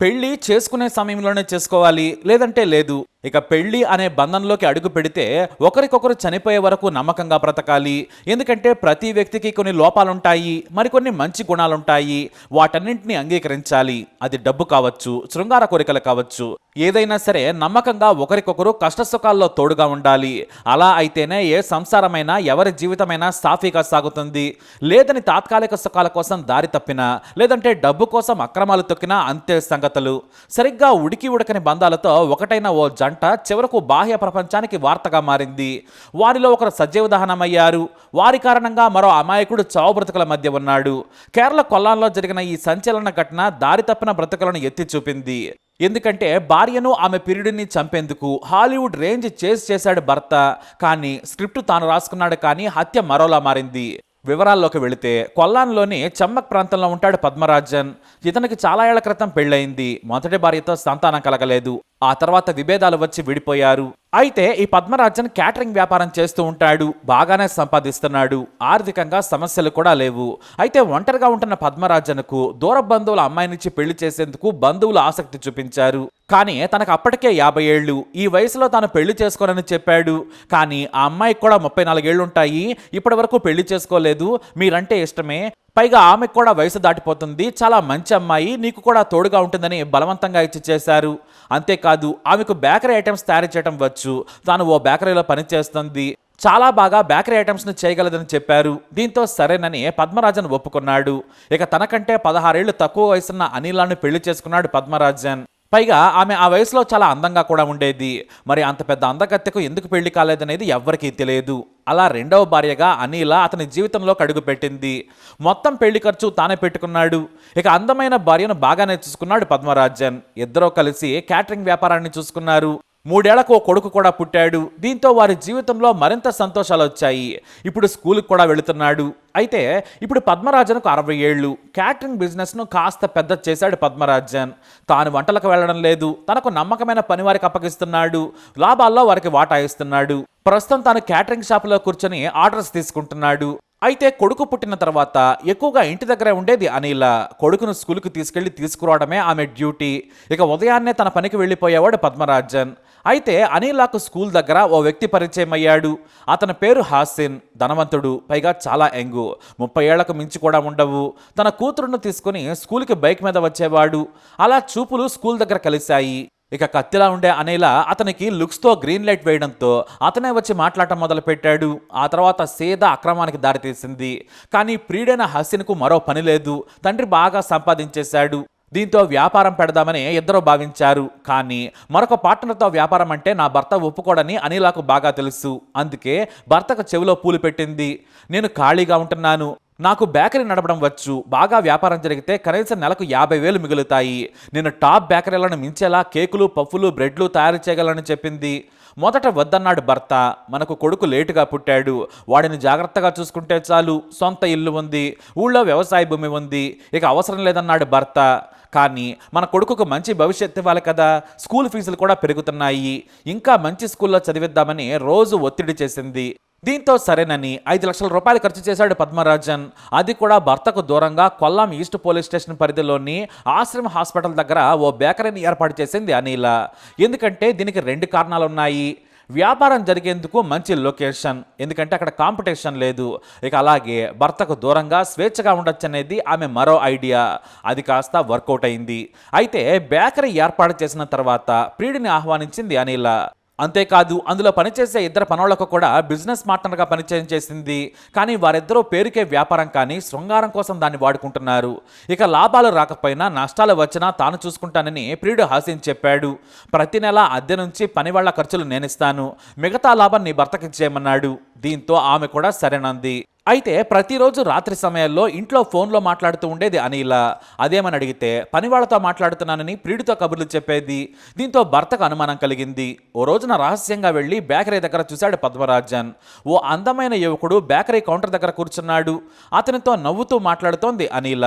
పెళ్ళి చేసుకునే సమయంలోనే చేసుకోవాలి లేదంటే లేదు. ఇక పెళ్ళి అనే బంధంలోకి అడుగు పెడితే ఒకరికొకరు చనిపోయే వరకు నమ్మకంగా బ్రతకాలి. ఎందుకంటే ప్రతి వ్యక్తికి కొన్ని లోపాలుంటాయి మరికొన్ని మంచి గుణాలుంటాయి. వాటన్నింటినీ అంగీకరించాలి. అది డబ్బు కావచ్చు శృంగార కోరికలు కావచ్చు. ఏదైనా సరే నమ్మకంగా ఒకరికొకరు కష్టసుఖాల్లో తోడుగా ఉండాలి. అలా అయితేనే ఏ సంసారమైనా ఎవరి జీవితమైనా సాఫీగా సాగుతుంది. లేదని తాత్కాలిక సుఖాల కోసం దారి తప్పినా లేదంటే డబ్బు కోసం అక్రమాలు తొక్కినా అంతే సంగతులు. సరిగ్గా ఉడికి ఉడకని బంధాలతో ఒకటైన ఓ జంట చివరకు బాహ్య ప్రపంచానికి వార్తగా మారింది. వారిలో ఒకరు సజీవదహనమయ్యారు వారి కారణంగా మరో అమాయకుడు చావు బ్రతుకుల మధ్య ఉన్నాడు. కేరళ కొల్లాంలో జరిగిన ఈ సంచలన ఘటన దారి తప్పిన బ్రతుకులను ఎత్తి చూపింది. ఎందుకంటే భార్యను ఆమె పిరియుడిని చంపేందుకు హాలీవుడ్ రేంజ్ చేసి చేశాడు భర్త. కానీ స్క్రిప్ట్ తాను రాసుకున్నాడు కానీ హత్య మరోలా మారింది. వివరాల్లోకి వెళితే కొల్లాన్లోని చమ్మక్ ప్రాంతంలో ఉంటాడు పద్మరాజన్. ఇతనికి చాలా ఏళ్ళ క్రితం పెళ్ళయింది. మొదటి భార్యతో సంతానం కలగలేదు. ఆ తర్వాత విభేదాలు వచ్చి విడిపోయారు. అయితే ఈ పద్మరాజన్ క్యాటరింగ్ వ్యాపారం చేస్తూ ఉంటాడు బాగానే సంపాదిస్తున్నాడు ఆర్థికంగా సమస్యలు కూడా లేవు. అయితే ఒంటరిగా ఉంటున్న పద్మరాజన్కు దూర బంధువుల అమ్మాయినిచ్చి పెళ్ళి చేసేందుకు బంధువులు ఆసక్తి చూపించారు. కానీ తనకు అప్పటికే యాభై ఏళ్ళు. ఈ వయసులో తాను పెళ్ళి చేసుకోనని చెప్పాడు. కానీ ఆ అమ్మాయికి కూడా ముప్పై నాలుగేళ్ళు ఉంటాయి. ఇప్పటి వరకు పెళ్ళి చేసుకోలేదు. మీరంటే ఇష్టమే. పైగా ఆమెకు కూడా వయసు దాటిపోతుంది. చాలా మంచి అమ్మాయి. నీకు కూడా తోడుగా ఉంటుందని బలవంతంగా ఇచ్చి చేశారు. అంతేకాదు ఆమెకు బేకరీ ఐటమ్స్ తయారు చేయడం వచ్చు. తాను ఓ బేకరీలో పనిచేస్తుంది. చాలా బాగా బేకరీ ఐటమ్స్ని చేయగలదని చెప్పారు. దీంతో సరేనని పద్మరాజన్ ఒప్పుకున్నాడు. ఇక తనకంటే పదహారేళ్ళు తక్కువ వయసున్న అనిలాను పెళ్ళి చేసుకున్నాడు పద్మరాజన్. పైగా ఆమె ఆ వయసులో చాలా అందంగా కూడా ఉండేది. మరి అంత పెద్ద అందగత్తెకు ఎందుకు పెళ్ళి కాలేదనేది ఎవ్వరికీ తెలియదు. అలా రెండవ భార్యగా అనిల అతని జీవితంలో కడుగు పెట్టింది. మొత్తం పెళ్ళి ఖర్చు తానే పెట్టుకున్నాడు. ఇక అందమైన భార్యను బాగానే చూసుకున్నాడు పద్మరాజన్. ఇద్దరూ కలిసి క్యాటరింగ్ వ్యాపారాన్ని చూసుకున్నారు. మూడేళ్ళకు ఓ కొడుకు కూడా పుట్టాడు. దీంతో వారి జీవితంలో మరింత సంతోషాలు వచ్చాయి. ఇప్పుడు స్కూల్కి కూడా వెళుతున్నాడు. అయితే ఇప్పుడు పద్మరాజన్కు అరవై ఏళ్ళు. క్యాటరింగ్ బిజినెస్ను కాస్త పెద్ద చేశాడు పద్మరాజన్. తాను వంటలకు వెళ్ళడం లేదు. తనకు నమ్మకమైన పని వారికి అప్పగిస్తున్నాడు. లాభాల్లో వారికి వాటా ఇస్తున్నాడు. ప్రస్తుతం తాను క్యాటరింగ్ షాపులో కూర్చొని ఆర్డర్స్ తీసుకుంటున్నాడు. అయితే కొడుకు పుట్టిన తర్వాత ఎక్కువగా ఇంటి దగ్గరే ఉండేది అనిల. కొడుకును స్కూల్కి తీసుకెళ్ళి తీసుకురావడమే ఆమె డ్యూటీ. ఇక ఉదయాన్నే తన పనికి వెళ్ళిపోయేవాడు పద్మరాజన్. అయితే అనిలాకు స్కూల్ దగ్గర ఓ వ్యక్తి పరిచయం అయ్యాడు అతని పేరు హాసిన్ ధనవంతుడు పైగా చాలా యంగు. ముప్పై ఏళ్ళకు మించి కూడా ఉండవు. తన కూతురును తీసుకుని స్కూల్కి బైక్ మీద వచ్చేవాడు. అలా చూపులు స్కూల్ దగ్గర కలిశాయి. ఇక కత్తిలా ఉండే అనిల అతనికి లుక్స్తో గ్రీన్ లైట్ వేయడంతో అతనే వచ్చి మాట్లాడటం మొదలుపెట్టాడు. ఆ తర్వాత సీదా అక్రమానికి దారితీసింది. కానీ ప్రియుడైన హసిన్కు మరో పని లేదు. తండ్రి బాగా సంపాదించేశాడు. దీంతో వ్యాపారం పెడదామని ఇద్దరు భావించారు. కానీ మరొక పార్ట్నర్తో వ్యాపారం అంటే నా భర్త ఒప్పుకోడని అనిలాకు బాగా తెలుసు. అందుకే భర్తకు చెవిలో పూలు పెట్టింది. నేను ఖాళీగా ఉంటున్నాను. నాకు బేకరీ నడపడం వచ్చు. బాగా వ్యాపారం జరిగితే కనీసం నెలకు యాభై వేలు మిగులుతాయి. నేను టాప్ బేకరీలను మించేలా కేకులు పఫ్ఫులు బ్రెడ్లు తయారు చేయగలను చెప్పింది. మొదట వద్దన్నాడు భర్త మనకు కొడుకు లేటుగా పుట్టాడు వాడిని జాగ్రత్తగా చూసుకుంటే చాలు సొంత ఇల్లు ఉంది ఊళ్ళో వ్యవసాయ భూమి ఉంది ఇక అవసరం లేదన్నాడు భర్త. కానీ మన కొడుకుకు మంచి భవిష్యత్తు ఇవ్వాలి కదా స్కూల్ ఫీజులు కూడా పెరుగుతున్నాయి ఇంకా మంచి స్కూల్లో చదివిద్దామని రోజు ఒత్తిడి చేసింది. దీంతో సరేనని ఐదు లక్షల రూపాయలు ఖర్చు చేశాడు పద్మరాజన్. అది కూడా భర్తకు దూరంగా కొల్లాం ఈస్ట్ పోలీస్ స్టేషన్ పరిధిలోని ఆశ్రమ హాస్పిటల్ దగ్గర ఓ బేకరీని ఏర్పాటు చేసింది అనిల. ఎందుకంటే దీనికి రెండు కారణాలు ఉన్నాయి వ్యాపారం జరిగేందుకు మంచి లొకేషన్. ఎందుకంటే అక్కడ కాంపిటీషన్ లేదు. ఇక అలాగే భర్తకు దూరంగా స్వేచ్ఛగా ఉండొచ్చు అనేది ఆమె మరో ఐడియా. అది కాస్త వర్కౌట్ అయింది. అయితే బేకరీ ఏర్పాటు చేసిన తర్వాత ప్రియుడిని ఆహ్వానించింది అనిల. అంతేకాదు అందులో పనిచేసే ఇద్దరు పనులకు కూడా బిజినెస్ పార్ట్నర్గా పనిచేయం చేసింది. కానీ వారిద్దరూ పేరుకే వ్యాపారం కానీ శృంగారం కోసం దాన్ని వాడుకుంటున్నారు. ఇక లాభాలు రాకపోయినా నష్టాలు వచ్చినా తాను చూసుకుంటానని ప్రియుడు హాసిన్ చెప్పాడు. ప్రతి నెల అద్దె నుంచి పని వాళ్ళ ఖర్చులు నేనిస్తాను. మిగతా లాభం నీ భర్తకి ఇచ్చేయమన్నాడు దీంతో ఆమె కూడా సరేనంది. అయితే ప్రతిరోజు రాత్రి సమయాల్లో ఇంట్లో ఫోన్లో మాట్లాడుతూ ఉండేది అనిల. అదేమని అడిగితే పనివాళ్ళతో మాట్లాడుతున్నానని ప్రియుడితో కబుర్లు చెప్పేది. దీంతో భర్తకు అనుమానం కలిగింది. ఓ రోజున రహస్యంగా వెళ్ళి బేకరీ దగ్గర చూశాడు పద్మరాజన్. ఓ అందమైన యువకుడు బేకరీ కౌంటర్ దగ్గర కూర్చున్నాడు. అతనితో నవ్వుతూ మాట్లాడుతోంది అనిల.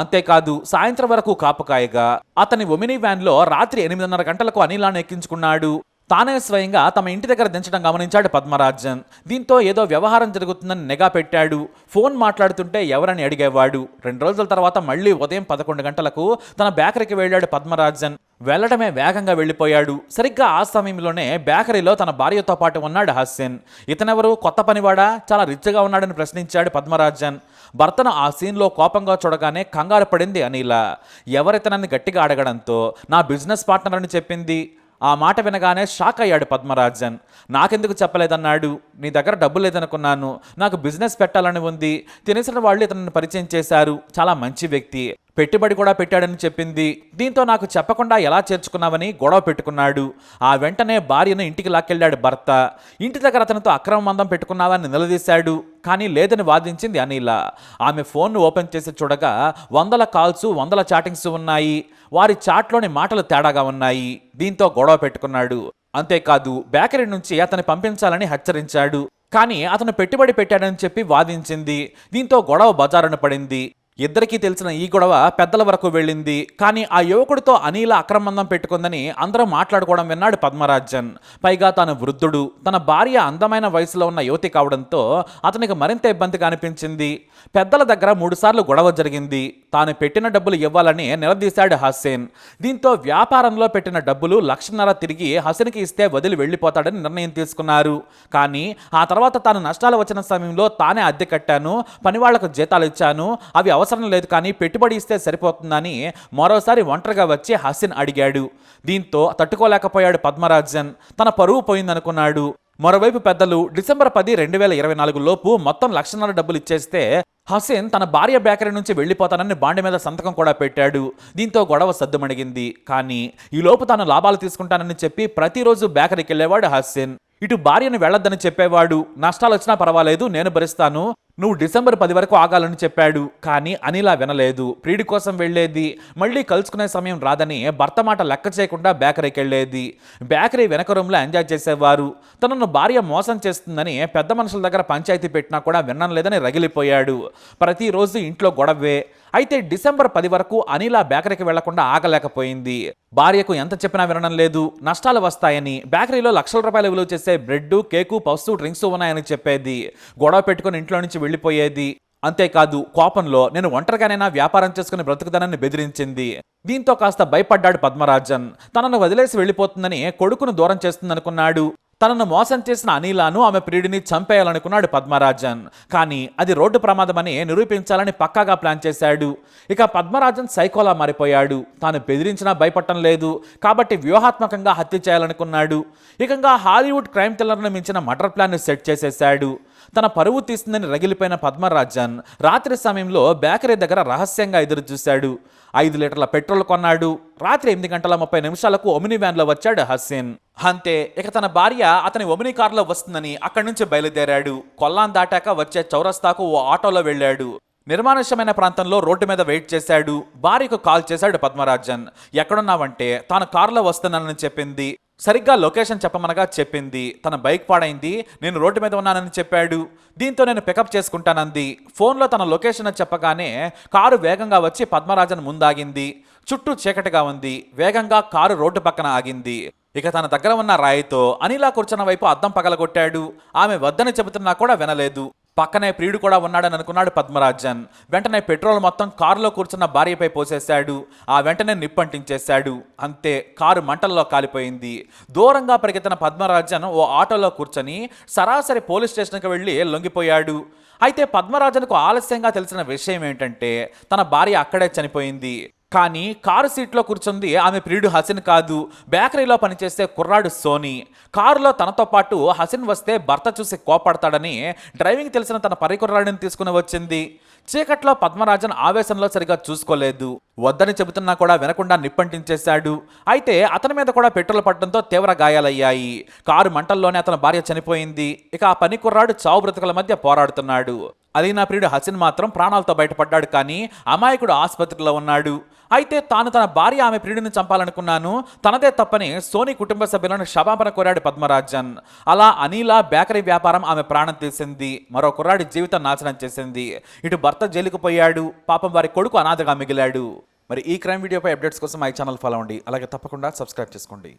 అంతేకాదు సాయంత్రం వరకు కాపకాయగా అతని ఒమినీ వ్యాన్లో రాత్రి ఎనిమిదిన్నర గంటలకు అనిలాను ఎక్కించుకున్నాడు. తానే స్వయంగా తమ ఇంటి దగ్గర దించడం గమనించాడు పద్మరాజన్. దీంతో ఏదో వ్యవహారం జరుగుతుందని నిఘా పెట్టాడు. ఫోన్ మాట్లాడుతుంటే ఎవరని అడిగేవాడు. రెండు రోజుల తర్వాత మళ్ళీ ఉదయం పదకొండు గంటలకు తన బేకరీకి వెళ్ళాడు పద్మరాజన్. వెళ్ళడమే వేగంగా వెళ్ళిపోయాడు. సరిగ్గా ఆ సమయంలోనే బేకరీలో తన భార్యతో పాటు ఉన్నాడు హాస్యన్ ఇతనెవరు? కొత్త పనివాడా? చాలా రిచ్గా ఉన్నాడని ప్రశ్నించాడు పద్మరాజన్. భర్తను ఆ సీన్లో కోపంగా చూడగానే కంగారు పడింది అనిల. ఎవరితనని గట్టిగా అడగడంతో నా బిజినెస్ పార్ట్నర్ అని చెప్పింది. ఆ మాట వినగానే షాక్ అయ్యాడు పద్మరాజన్. నాకెందుకు చెప్పలేదన్నాడు? నీ దగ్గర డబ్బు లేదనుకున్నాను. నాకు బిజినెస్ పెట్టాలని ఉంది. తెలిసిన వాళ్ళు ఇతను పరిచయం చేశారు. చాలా మంచి వ్యక్తి. పెట్టుబడి కూడా పెట్టాడని చెప్పింది. దీంతో నాకు చెప్పకుండా ఎలా చేర్చుకున్నావని గొడవ పెట్టుకున్నాడు. ఆ వెంటనే భార్యను ఇంటికి లాక్కెళ్ళాడు భర్త. ఇంటి దగ్గర అతనితో అక్రమ మందం పెట్టుకున్నావని నిలదీశాడు. కానీ లేదని వాదించింది అనిల. ఆమె ఫోన్ను ఓపెన్ చేసి చూడగా వందల కాల్స్ వందల చాటింగ్స్ ఉన్నాయి. వారి చాట్లోని మాటలు తేడాగా ఉన్నాయి. దీంతో గొడవ పెట్టుకున్నాడు. అంతేకాదు బేకరీ నుంచి అతన్ని పంపించాలని హెచ్చరించాడు. కానీ అతను పెట్టుబడి పెట్టాడని చెప్పి వాదించింది. దీంతో గొడవ బజారున పడింది. ఇద్దరికీ తెలిసిన ఈ గొడవ పెద్దల వరకు వెళ్ళింది. కానీ ఆ యువకుడితో అనిల అక్రమందం పెట్టుకుందని అందరూ మాట్లాడుకోవడం విన్నాడు పద్మరాజన్. పైగా తాను వృద్ధుడు. తన భార్య అందమైన వయసులో ఉన్న యువతి కావడంతో అతనికి మరింత ఇబ్బందిగా అనిపించింది. పెద్దల దగ్గర మూడుసార్లు గొడవ జరిగింది. తాను పెట్టిన డబ్బులు ఇవ్వాలని నిలదీశాడు హసేన్ దీంతో వ్యాపారంలో పెట్టిన డబ్బులు లక్షన్నర తిరిగి హసన్కి ఇస్తే వదిలి వెళ్ళిపోతాడని నిర్ణయం తీసుకున్నారు. కానీ ఆ తర్వాత తాను నష్టాలు వచ్చిన సమయంలో తానే అద్దె కట్టాను పని వాళ్ళకు జీతాలు ఇచ్చాను అవి అవసరం లేదు కానీ పెట్టుబడి ఇస్తే సరిపోతుందని మరోసారి ఒంటరిగా వచ్చి హసిన్ అడిగాడు. దీంతో తట్టుకోలేకపోయాడు పద్మరాజన్. తన పరువు పోయిందనుకున్నాడు. మరోవైపు పెద్దలు డిసెంబర్ పది రెండు వేల ఇరవై నాలుగు లోపు మొత్తం లక్షన్నర డబ్బులు ఇచ్చేస్తే హసీన్ తన భార్య బేకరీ నుంచి వెళ్ళిపోతానని బాండి మీద సంతకం కూడా పెట్టాడు. దీంతో గొడవ సద్దుమణిగింది. కానీ ఈ లోపు తాను లాభాలు తీసుకుంటానని చెప్పి ప్రతిరోజు బేకరీకి వెళ్ళేవాడు హసీన్. ఇటు భార్యను వెళ్ళొద్దని చెప్పేవాడు. నష్టాలు వచ్చినా పర్వాలేదు నేను భరిస్తాను. నువ్వు డిసెంబర్ పది వరకు ఆగాలని చెప్పాడు కానీ అనిలా వినలేదు. ప్రియుడి కోసం వెళ్ళేది మళ్ళీ కలుసుకునే సమయం రాదని భర్త మాట లెక్క చేయకుండా బేకరీకి వెళ్ళేది. బేకరీ వెనక రూమ్లో ఎంజాయ్ చేసేవారు. తనను భార్య మోసం చేస్తుందని పెద్ద మనుషుల దగ్గర పంచాయతీ పెట్టినా కూడా వినడం లేదని రగిలిపోయాడు. ప్రతిరోజు ఇంట్లో గొడవే. అయితే డిసెంబర్ పది వరకు అనిలా బేకరీకి వెళ్ళకుండా ఆగలేకపోయింది. భార్యకు ఎంత చెప్పినా వినడం లేదు. నష్టాలు వస్తాయని బేకరీలో లక్షల రూపాయలు విలువ చేసే బ్రెడ్ కేకు పస్తు డ్రింక్స్ ఉన్నాయని చెప్పేది. గొడవ పెట్టుకుని ఇంట్లో నుంచి వెళ్ళిపోయేది. అంతేకాదు కోపంలో నేను ఒంటరిగానైనా వ్యాపారం చేసుకుని బ్రతుకుదానని బెదిరించింది. దీంతో కాస్త భయపడ్డాడు పద్మరాజన్. తనను వదిలేసి వెళ్ళిపోతుందని కొడుకును దూరం చేస్తుందనుకున్నాడు. తనను మోసం చేసిన అనిలాను ఆమె ప్రియుడిని చంపేయాలనుకున్నాడు పద్మరాజన్. కానీ అది రోడ్డు ప్రమాదమని నిరూపించాలని పక్కాగా ప్లాన్ చేశాడు. ఇక పద్మరాజన్ సైకోలా మారిపోయాడు. తాను బెదిరించినా భయపడటం లేదు. కాబట్టి వ్యూహాత్మకంగా హత్య చేయాలనుకున్నాడు. ఇకంగా హాలీవుడ్ క్రైమ్ థ్రిల్లర్ను మించిన మర్డర్ ప్లాన్ సెట్ చేసేశాడు. తన పరువు తీస్తుందని రగిలిపోయిన పద్మరాజన్ రాత్రి సమయంలో బేకరీ దగ్గర రహస్యంగా ఎదురు చూశాడు ఐదు లీటర్ల పెట్రోల్ కొన్నాడు. రాత్రి ఎనిమిది గంటల ముప్పై నిమిషాలకు ఒమిని వ్యాన్లో వచ్చాడు హసీన్ అంతే ఇక తన భార్య అతని ఒమిని కారులో వస్తుందని అక్కడి నుంచి బయలుదేరాడు. కొల్లాన్ దాటాక వచ్చే చౌరస్తాకు ఓ ఆటోలో వెళ్ళాడు. నిర్మానుష్యమైన ప్రాంతంలో రోడ్డు మీద వెయిట్ చేశాడు. భార్యకు కాల్ చేశాడు పద్మరాజన్. ఎక్కడున్నావంటే తాను కారులో వస్తున్నానని చెప్పింది. సరిగ్గా లొకేషన్ చెప్పమనగా చెప్పింది. తన బైక్ పాడైంది. నేను రోడ్డు మీద ఉన్నానని చెప్పాడు. దీంతో నేను పికప్ చేసుకుంటానంది. ఫోన్లో తన లొకేషన్ చెప్పగానే కారు వేగంగా వచ్చి పద్మరాజన్ ముందాగింది. చుట్టూ చీకటిగా ఉంది. వేగంగా కారు రోడ్డు పక్కన ఆగింది. ఇక తన దగ్గర ఉన్న రాయితో అనిలా కూర్చున్న వైపు అద్దం పగలగొట్టాడు. ఆమె వద్దని చెబుతున్నా కూడా వినలేదు. పక్కనే ప్రియుడు కూడా ఉన్నాడని అనుకున్నాడు పద్మరాజన్. వెంటనే పెట్రోల్ మొత్తం కారులో కూర్చున్న భార్యపై పోసేశాడు. ఆ వెంటనే నిప్పంటించేశాడు. అంతే కారు మంటల్లో కాలిపోయింది. దూరంగా పరిగెత్తిన పద్మరాజన్ ఓ ఆటోలో కూర్చొని సరాసరి పోలీస్ స్టేషన్కి వెళ్ళి లొంగిపోయాడు. అయితే పద్మరాజన్కు ఆలస్యంగా తెలిసిన విషయం ఏంటంటే తన భార్య అక్కడే చనిపోయింది. కానీ కారు సీట్లో కూర్చుంది ఆమె ప్రియుడు హసిన్ కాదు. బేకరీలో పనిచేసే కుర్రాడు సోనీ. కారులో తనతో పాటు హసిన్ వస్తే భర్త చూసి కోపడతాడని డ్రైవింగ్ తెలిసిన తన పరికుర్రాడిని తీసుకుని వచ్చింది. చీకట్లో పద్మరాజన్ ఆవేశంలో సరిగా చూసుకోలేదు. వద్దని చెబుతున్నా కూడా వినకుండా నిప్పంటించేశాడు. అయితే అతని మీద కూడా పెట్రోల్ పడడంతో తీవ్ర గాయాలయ్యాయి. కారు మంటల్లోనే అతని భార్య చనిపోయింది. ఇక ఆ పని కుర్రాడు చావు బ్రతుకుల మధ్య పోరాడుతున్నాడు. అలీనా ప్రియుడు హసిన్ మాత్రం ప్రాణాలతో బయటపడ్డాడు కానీ అమాయకుడు ఆసుపత్రిలో ఉన్నాడు. అయితే తాను తన భార్య ఆమె ప్రియుడిని చంపాలనుకున్నాను. తనదే తప్పని సోనీ కుటుంబ సభ్యులను క్షమాపణ కోరాడు పద్మరాజన్. అలా అనిలా బేకరీ వ్యాపారం ఆమె ప్రాణం తీసింది. మరో కుర్రాడి జీవితం నాశనం చేసింది. ఇటు భర్త జైలుకు పోయాడు. పాపం వారి కొడుకు అనాథగా మిగిలాడు. మరి ఈ క్రైమ్ వీడియోపై అప్డేట్స్ కోసం మై ఛానల్ ఫాలో అవ్వండి. అలాగే తప్పకుండా సబ్స్క్రైబ్ చేసుకోండి.